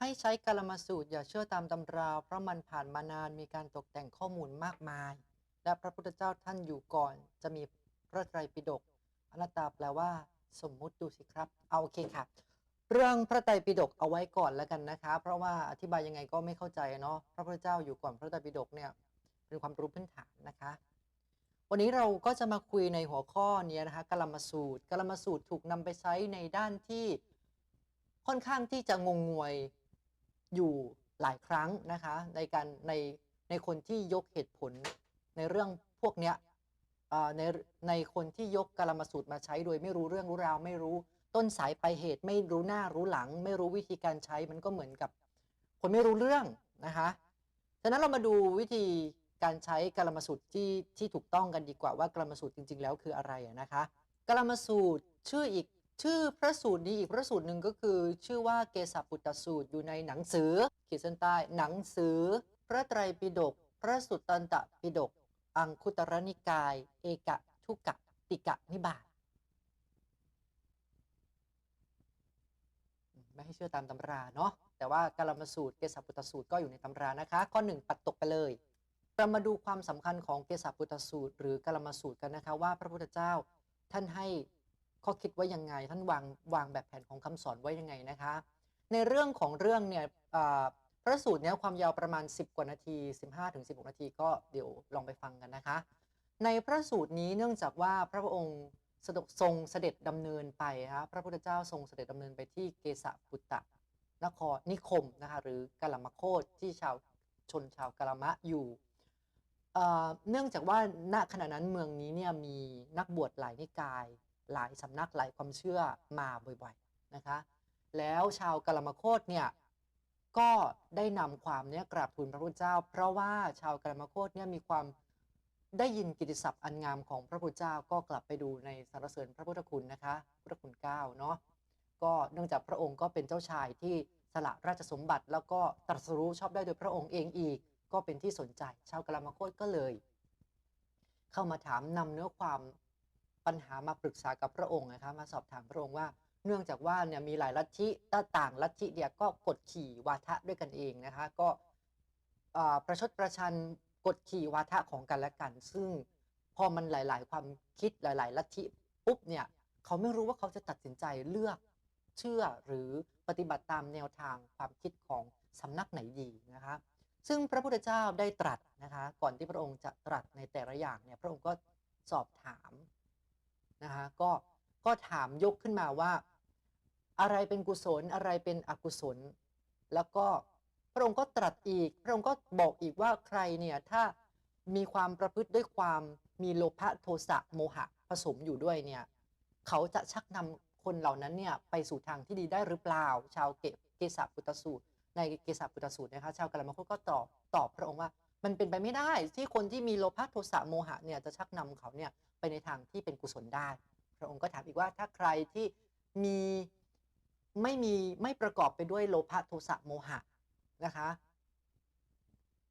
ให้ใช้กาลมาสูตรอย่าเชื่อตามตำรา เพราะมันผ่านมานานมีการตกแต่งข้อมูลมากมาย และพระพุทธเจ้าท่านอยู่ก่อน จะมีพระไตรปิฎกอนัตตาแปลว่า สมมุติดูสิครับ เอาโอเคค่ะ เรื่องพระไตรปิฎกเอาไว้ก่อนแล้วกันนะคะ เพราะว่าอธิบายยังไงก็ไม่เข้าใจเนาะพระพุทธเจ้าอยู่ก่อนพระไตรปิฎกเนี่ยเป็นความรู้พื้นฐานนะคะ วันนี้เราก็จะมาคุยในหัวข้อนี้นะคะกลมสูตรกลมสูตรถูกนำไปใช้ในด้านที่ค่อนข้างที่จะงงงวย อยู่หลายครั้งนะคะในการในในคนที่ยกเหตุผลในเรื่องพวกเนี้ยในในคนที่ยกกลมสูตรมาใช้โดยไม่รู้เรื่องรู้ราวไม่รู้ต้นสายปลายเหตุไม่รู้หน้ารู้หลัง ไม่รู้วิธีการใช้มันก็เหมือนกับ คนไม่รู้เรื่องนะคะฉะนั้นเรามาดูวิธีการใช้กลมสูตรที่ที่ถูกต้องกันดีกว่าว่ากลมสูตรจริง ๆ แล้วคืออะไรนะคะกลมสูตรชื่ออีก ชื่อพระสูตรนี้อีกพระสูตรหนึ่งก็คือ ชื่อว่าเกสปุตตสูตรอยู่ในหนังสือขีดเส้นใต้หนังสือ พระไตรปิฎกพระสุตตันตปิฎกอังคุตรนิกาย เอกทุกะติกะนิบาตไม่ให้เชื่อตามตำราเนาะแต่ว่ากาลมสูตรเกสปุตตสูตรก็อยู่ในตำรานะคะ ข้อหนึ่งปัดตกไปเลยเรามาดูความสำคัญของเกสปุตตสูตร หรือกาลมสูตรกันนะคะว่าพระพุทธเจ้าท่านให้ ข้อคิดไว้ยังไง ท่านวางวางแบบแผนของคำสอนไว้ยังไงนะคะ ในเรื่องของเรื่องเนี่ยพระสูตรเนี้ยความยาวประมาณ 10 กว่านาที 15-16 นาทีก็เดี๋ยวลองไปฟังกันนะคะ ในพระสูตรนี้เนื่องจากว่าพระองค์ทรงเสด็จดำเนินไปฮะพระพุทธเจ้าทรงเสด็จดำเนินไปที่เกสปุตตะนครนิคมนะคะหรือกาลมโคตที่ชาวชนชาวกาลมะอยู่เนื่องจากว่าณขณะนั้นเมืองนี้เนี่ยมีนักบวชหลายนิกาย หลายสำนักหลายความเชื่อมาบ่อยๆนะคะ แล้วชาวกาลมโคตเนี่ยก็ได้นำความเนี้ยกราบทูลพระพุทธเจ้า เพราะว่าชาวกาลมโคตเนี่ยมีความได้ยินกิตติศัพท์อันงามของพระพุทธเจ้าก็กลับไปดูในสรรเสริญพระพุทธคุณนะคะ พุทธคุณเก้าเนาะก็เนื่องจากพระองค์ก็เป็นเจ้าชายที่สละราชสมบัติ แล้วก็ตรัสรู้ชอบได้โดยพระองค์เองอีก ก็เป็นที่สนใจ ชาวกลามโคตก็เลย เข้ามาถามนำเนื้อความ ปัญหามาปรึกษากับพระองค์นะคะมาสอบถามพระองค์ว่า เนื่องจากว่าเนี่ยมีหลายลัทธิต่างลัทธิเนี่ยก็กดขี่วาทะด้วยกันเองนะคะก็ประชดประชันกดขี่วาทะของกันและกัน ซึ่งพอมันหลาย ๆ ความคิดหลาย ๆ ลัทธิปุ๊บเนี่ยเขาไม่รู้ว่าเขาจะตัดสินใจเลือกเชื่อหรือปฏิบัติตามแนวทางความคิดของสำนักไหนดีนะคะซึ่งพระพุทธเจ้าได้ตรัสนะคะก่อนที่พระองค์จะตรัสในแต่ละอย่างเนี่ยพระองค์ก็สอบถาม นะคะก็ก็ถามยกขึ้นมาว่า อะไรเป็นกุศลอะไรเป็นอกุศล แล้วก็พระองค์ก็ตรัสอีก พระองค์ก็บอกอีกว่าใครเนี่ยถ้ามีความประพฤติด้วยความมีโลภะโทสะโมหะผสมอยู่ด้วยเนี่ยเขาจะชักนำคนเหล่านั้นเนี่ยไปสู่ทางที่ดีได้หรือเปล่า ชาวเกเกสาปุตสูตร ในเกสาปุตสูตรนะคะชาวกาลมคตก็ตอบตอบพระองค์ว่า มันเป็นไปไม่ได้ที่คนที่มีโลภะโทสะโมหะเนี่ยจะชักนำเขาเนี่ย ไปในทางที่เป็นกุศลได้ พระองค์ก็ถามอีกว่าถ้าใครที่มีไม่มีไม่ประกอบไปด้วยโลภะโทสะโมหะนะคะ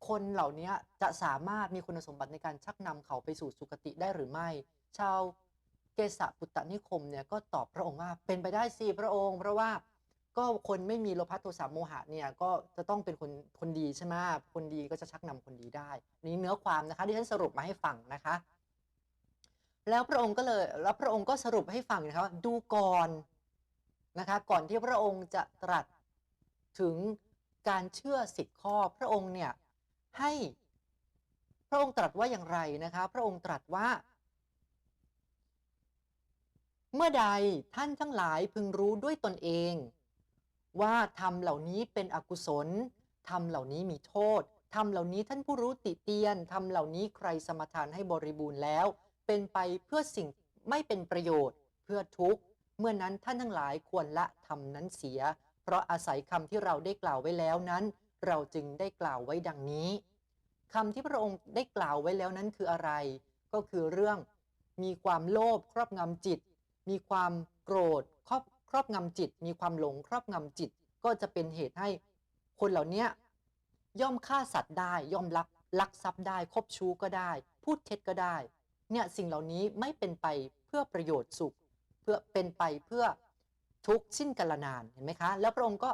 คนเหล่านี้จะสามารถมีคุณสมบัติในการชักนำเขาไปสู่สุคติได้หรือไม่ ชาวเกษปุตตนิคมเนี่ยก็ตอบพระองค์ว่าเป็นไปได้สิพระองค์ เพราะว่าก็คนไม่มีโลภะโทสะโมหะเนี่ยก็จะต้องเป็นคนคนดีใช่ไหมคนดีก็จะชักนำคนดีได้ นี่เนื้อความนะคะที่ฉันสรุปมาให้ฟังนะคะ แล้วพระองค์ก็เลยแล้วพระองค์ก็สรุปให้ฟังนะคะว่าดูก่อนนะคะก่อนที่พระองค์จะตรัสถึงการเชื่อสิบข้อพระองค์เนี่ยให้พระองค์ตรัสว่าอย่างไรนะคะพระองค์ตรัสว่า เมื่อใดท่านทั้งหลายพึงรู้ด้วยตนเอง ว่าธรรมเหล่านี้เป็นอกุศลธรรมเหล่านี้มีโทษธรรมเหล่านี้ท่านผู้รู้ติเตียนธรรมเหล่านี้ใครสมทานให้บริบูรณ์แล้ว เป็นไปเพื่อสิ่งไม่เป็นประโยชน์ เพื่อทุกข์ เมื่อนั้นท่านทั้งหลายควรละธรรมนั้นเสีย เพราะอาศัยคำที่เราได้กล่าวไว้แล้วนั้น เราจึงได้กล่าวไว้ดังนี้คำที่พระองค์ได้กล่าวไว้แล้วนั้นคืออะไร ก็คือเรื่อง มีความโลภครอบงำจิต มีความโกรธครอบครอบงำจิต มีความหลงครอบงำจิต ก็จะเป็นเหตุให้ คนเหล่านี้ย่อมฆ่าสัตว์ได้ ย่อมลักลักทรัพย์ได้คบชู้ก็ได้ พูดเท็จก็ได้ เนี่ยสิ่งเหล่านี้ไม่เป็นไปเพื่อประโยชน์สุข เพื่อเป็นไปเพื่อทุกข์สิ้นกาลนานเห็นไหมคะ แล้วพระองค์ก็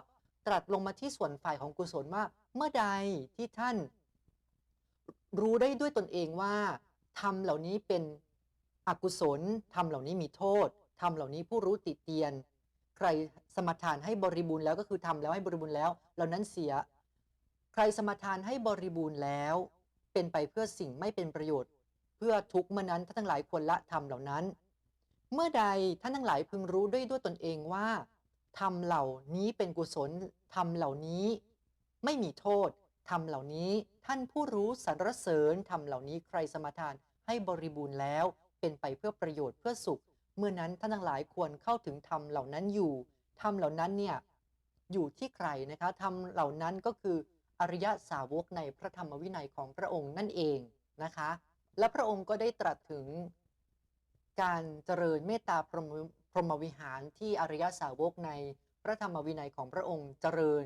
ตรัสลงมาที่ส่วนฝ่ายของกุศลว่าเมื่อใดที่ท่าน รู้ได้ด้วยตนเองว่าทำเหล่านี้เป็นอกุศลทำเหล่านี้มีโทษทำเหล่านี้ผู้รู้ติเตียน ใครสมทานให้บริบูรณ์แล้วก็คือทำแล้วให้บริบูรณ์แล้ว เหล่านั้นเสีย ใครสมทานให้บริบูรณ์แล้ว เป็นไปเพื่อสิ่งไม่เป็นประโยชน์ พื่อทุกเมื่อนั้นท่านทั้งหลายควรละทำเหล่านั้น เมื่อใดท่านทั้งหลายพึงรู้ด้วยด้วยตนเองว่าทำเหล่านี้เป็นกุศลทำเหล่านี้ ไม่มีโทษทำเหล่านี้ท่านผู้รู้สรรเสริญทำเหล่านี้ใครสมทานให้บริบูรณ์แล้ว เป็นไปเพื่อประโยชน์เพื่อสุข เมื่อนั้นท่านทั้งหลายควรเข้าถึงธรรมเหล่านั้นอยู่ธรรมเหล่านั้นเนี่ยอยู่ที่ใครนะคะธรรมเหล่านั้นก็คืออริยสาวกในพระธรรมวินัยของพระองค์นั่นเองนะคะ และพระองค์ก็ได้ตรัสถึงการเจริญเมตตาพรหมพรหมวิหารที่อริยสาวกในพระธรรมวินัยของพระองค์เจริญ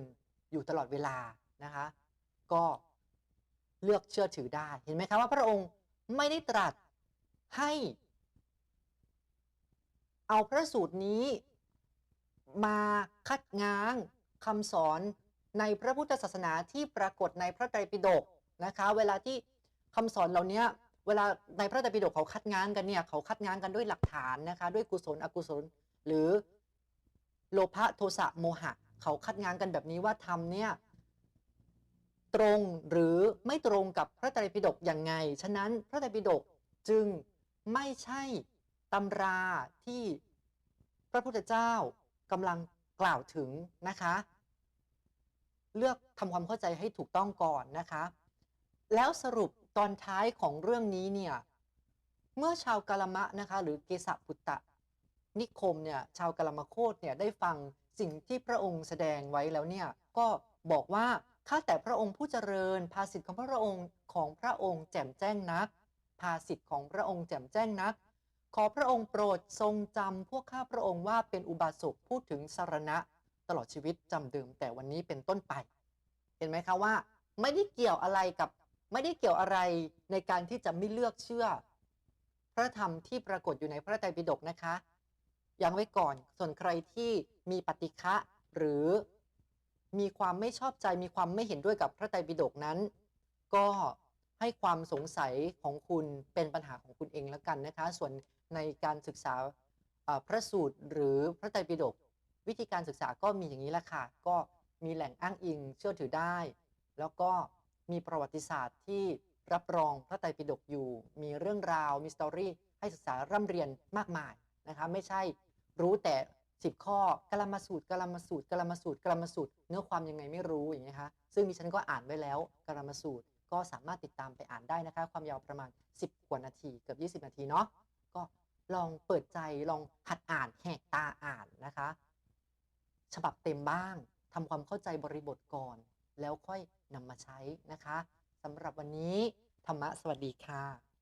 อยู่ตลอดเวลานะคะก็เลือกเชื่อถือได้เห็นไหมคะว่าพระองค์ไม่ได้ตรัสให้ เอาพระสูตรนี้มาคัดง้างคำสอนในพระพุทธศาสนาที่ปรากฏในพระไตรปิฎกนะคะ เวลาที่คำสอนเหล่านี้ เวลาในพระไตรปิฎกเขาคัดง้างกันเนี่ยเขาคัดง้างกันด้วยหลักฐานนะคะ ด้วยกุศลอกุศล หรือโลภะโทสะโมหะ เขาคัดง้างกันแบบนี้ว่าธรรมเนี่ยตรงหรือไม่ตรงกับพระไตรปิฎกอย่างไง ฉะนั้นพระไตรปิฎกจึงไม่ใช่ตำราที่พระพุทธเจ้ากำลังกล่าวถึงนะคะ เลือกทำความเข้าใจให้ถูกต้องก่อนนะคะ แล้วสรุป ตอนท้ายของเรื่องนี้เนี่ย เมื่อชาวกาลมะนะคะ หรือเกสะพุตตะ นิคมเนี่ยชาวกาลมะโคตเนี่ยได้ฟังสิ่งที่พระองค์แสดงไว้แล้วเนี่ยก็บอกว่าข้าแต่พระองค์ผู้เจริญ ภาสิทธิ์ของพระองค์ของพระองค์แจ่มแจ้งนัก ภาสิทธิ์ของพระองค์แจ่มแจ้งนัก ขอพระองค์โปรดทรงจำพวกข้าพระองค์ว่าเป็นอุบาสกพูดถึงสารณะ ตลอดชีวิตจำเดิมแต่วันนี้เป็นต้นไป เห็นไหมคะว่า ไม่ได้เกี่ยวอะไรกับ ไม่ได้เกี่ยวอะไรในการที่จะไม่เลือกเชื่อ พระธรรมที่ปรากฏอยู่ในพระไตรปิฎกนะคะยังไว้ก่อนส่วนใครที่มีปฏิฆะหรือมีความไม่ชอบใจมีความไม่เห็นด้วยกับพระไตรปิฎกนั้น ก็ให้ความสงสัยของคุณเป็นปัญหาของคุณเองแล้วกันนะคะ ส่วนในการศึกษาพระสูตรหรือพระไตรปิฎกวิธีการศึกษาก็มีอย่างนี้แหละค่ะก็มีแหล่งอ้างอิงเชื่อถือได้ แล้วก็ มีประวัติศาสตร์ที่รับรองพระไตรปิฎกอยู่ มีเรื่องราวมีสตอรี่ให้ศึกษาร่ำเรียนมากมายนะคะไม่ใช่รู้แต่สิบข้อกลมาสูตรกลมาสูตรกลมาสูตรกลมาสูตร เนื้อความยังไงไม่รู้อย่างเงี้คะซึ่งดิฉันก็อ่านไว้แล้วกลมาสูตรก็สามารถติดตามไปอ่านได้นะคะ ความยาวประมาณ 10 กว่านาทีเกือบ20 นาทีเนาะก็ลองเปิดใจลองหัดอ่านแหกตาอ่านนะคะ ฉบับเต็มบ้างทำความเข้าใจบริบทก่อน แล้วค่อยนำมาใช้นะคะสำหรับวันนี้ธรรมะสวัสดีค่ะ